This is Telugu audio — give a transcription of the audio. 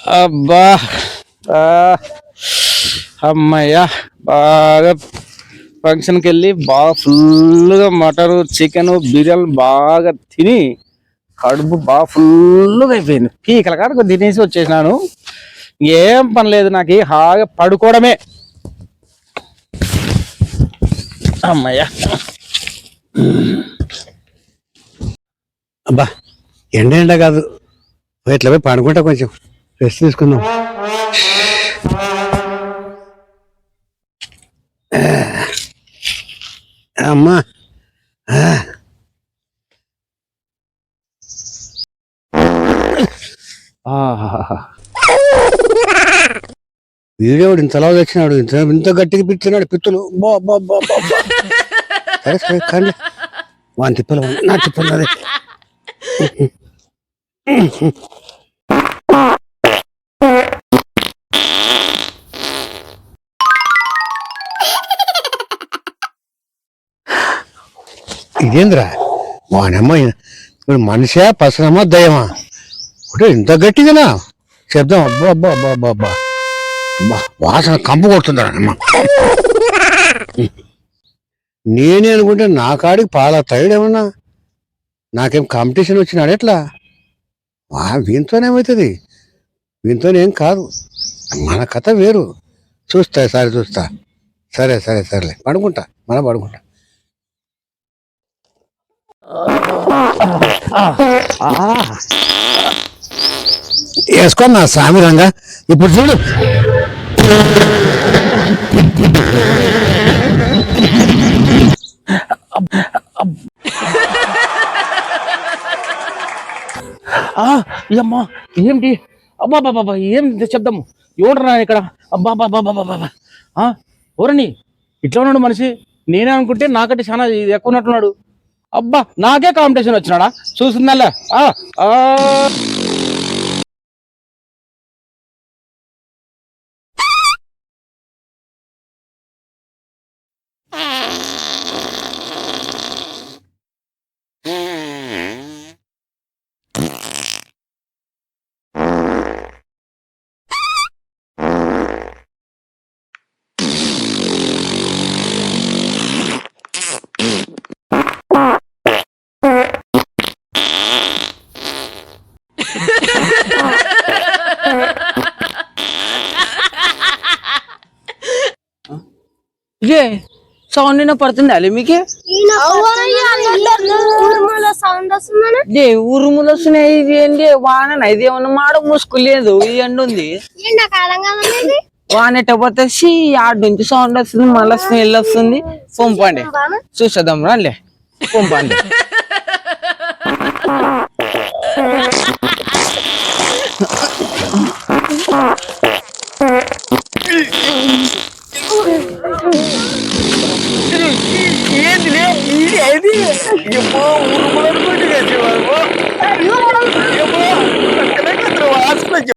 అబ్బా! అమ్మయ్యా! బాగా ఫంక్షన్కి వెళ్ళి బాగా ఫుల్గా మటన్ చికెన్ బిర్యానీ బాగా తిని కడుపు బాగా ఫుల్గా అయిపోయింది. పీకల కాడకు తినేసి వచ్చేసినాను. ఏం పని లేదు నాకు హాగా పడుకోవడమే. అమ్మయ్యా! అబ్బా! ఎండ ఎండ కాదు. పోయి ఇట్లా పోయి పండుకుంటా కొంచెం. రెస్ట్ తీసుకుందాం అమ్మా వీడేవాడు ఇంత అలా వచ్చినాడు ఇంత ఇంత గట్టిగా పిచ్చినాడు పిత్తులు. బా బా బా సరే సరే కానీ వాని తిప్పలు నా తిప్పలు ఇదేంద్రా? వానమ్మ ఇప్పుడు మనిషా పసరమ్మా దయమా ఒకటే ఇంత గట్టిగానా? చెప్దాం. అబ్బా అబ్బా అబ్బా అబ్బా అబ్బా అబ్బా వాసన కంపు కొడుతుందిరా అమ్మ నేనే అనుకుంటే నా కాడికి పాల ఏమన్నా నాకేం కాంపిటీషన్ వచ్చినాడు ఎట్లా? వీనితోనేమవుతుంది వీనితోనేం కాదు. మన కథ వేరు. చూస్తా సరే చూస్తా. సరే సరే సరేలే. పడుకుంటా. మన పడుకుంటా. వేసుకున్నా నా సామి రంగా. ఇప్పుడు చూడు. అమ్మా ఏంటి? అబ్బా బాబా బాబా ఏం శబ్దము ఎవడరా ఇక్కడ? అబ్బా బాబా బాబా బాబా ఆ, ఎవరని? ఇట్లా ఉన్నాడు మనిషి. నేనే అనుకుంటే నాకంటే చాలా ఎక్కువ ఉన్నట్టున్నాడు. అబ్బా నాకే కాంపిటీషన్ వచ్చినాడా? చూసిందల్లా. ఇదే సౌండ్ అయినా పడుతుంది అలే మీకే? ఉరుములు వస్తున్నాయి ఇది ఏంటి వాన ఇది ఏమన్నా మాడ ముసుగు లేదు ఈ ఎండ ఉంది. వాన ఎట్టపోతే ఆడ నుంచి సౌండ్ వస్తుంది మళ్ళీ స్మెల్ వస్తుంది. పంపండి చూసేద్దాం రండి పంపండి எப்போ ஒரு மலர் போயிட்டு கேட்க ஹாஸ்பிட்டல்